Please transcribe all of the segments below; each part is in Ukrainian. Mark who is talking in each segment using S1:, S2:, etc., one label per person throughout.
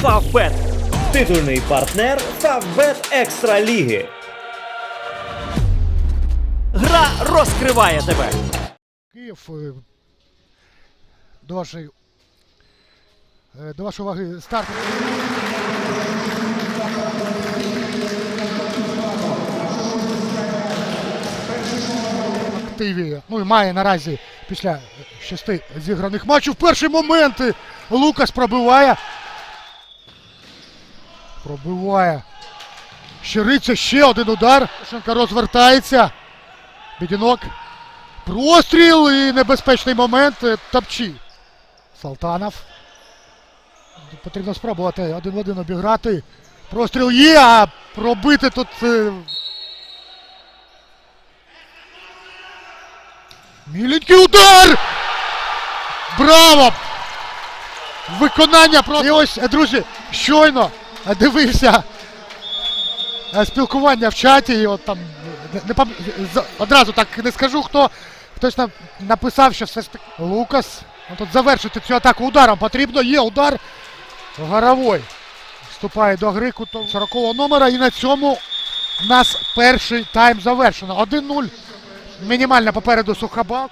S1: Фавбет. Титульний партнер Фавбет Екстра Ліги. Гра розкриває тебе.
S2: Київ е, до вашої е, до вашої уваги старт. Ну і має наразі після шести зіграних матчів. Перші моменти Лукас пробиває. Пробиває. Щириця ще один удар. Шенка розвертається. Бідінок. Простріл і небезпечний момент. е, Тапчі. Салтанов. Потрібно спробувати один в один обіграти. Простріл є, а пробити тут. е, Міленький удар! Браво! Виконання про. І ось, е, друзі, щойно е, дивився е, спілкування в чаті, і от там не, пам- одразу так не скажу, хто хтось там написав, що все Лукас. Ну, тут завершити цю атаку ударом потрібно. Є удар. Горовой вступає до гри кутом 40-го номера. І на цьому в нас перший тайм завершено. 1-0. Мінімальна попереду Сухабак.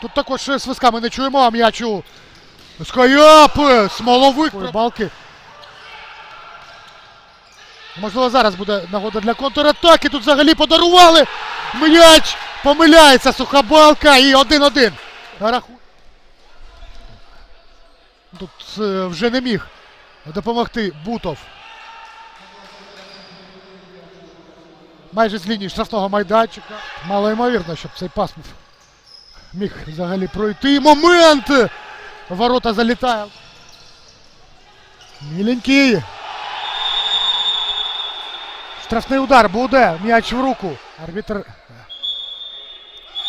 S2: Тут також свиска ми не чуємо, а м'ячу. Скаяп! Смоловик! Балки. Можливо, зараз буде нагода для контратаки. Тут взагалі подарували. М'яч помиляється Сухобалка і 1-1. Раху... Тут е, вже не міг допомогти Бутов. Майже з лінії штрафного майданчика. Мало ймовірно, щоб цей пас міг взагалі пройти. Момент! Ворота залітає. Міленький. Штрафний удар буде. М'яч в руку. Арбітр.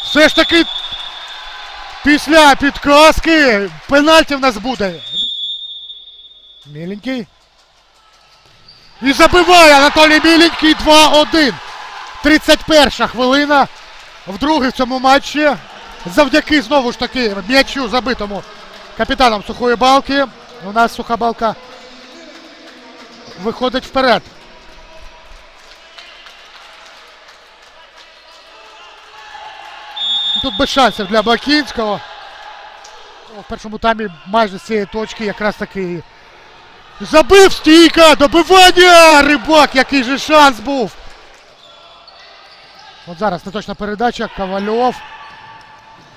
S2: Все ж таки. Після підказки пенальті в нас буде. Міленький. І забиває Анатолій Міленький 2-1. 31 хвилина. Вдруге в цьому матчі. Завдяки знову ж таки м'ячу забитому капітаном сухої балки. У нас суха балка виходить вперед. Тут без шансів для Бакінського. В першому таймі майже з цієї точки якраз таки забив стійка! Добивання! Рибак, який же шанс був! От зараз неточна передача. Ковальов.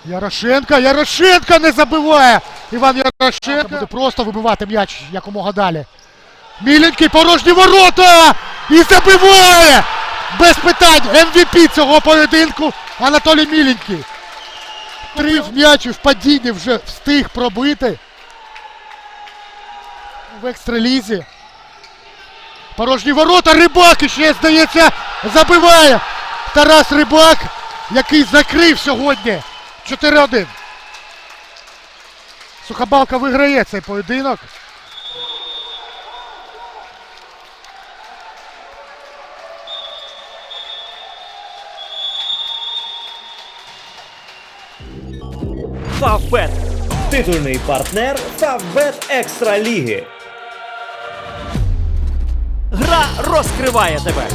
S2: Ярошенка. Ярошенка не забиває! Іван Ярошенко буде просто вибивати м'яч якомога далі. Міленький порожні ворота! І забиває! Без питань! МВП цього поєдинку Анатолій Міленький. Три в м'ячі в падінні вже встиг пробити. В екстралізі. Порожні ворота. Рибак іще, здається, забиває. Тарас Рибак, який закрив сьогодні 4-1. Сухобалка виграє цей поєдинок.
S1: Фавбет. Титульний партнер Фавбет Екстра Ліги. Гра розкриває тебе.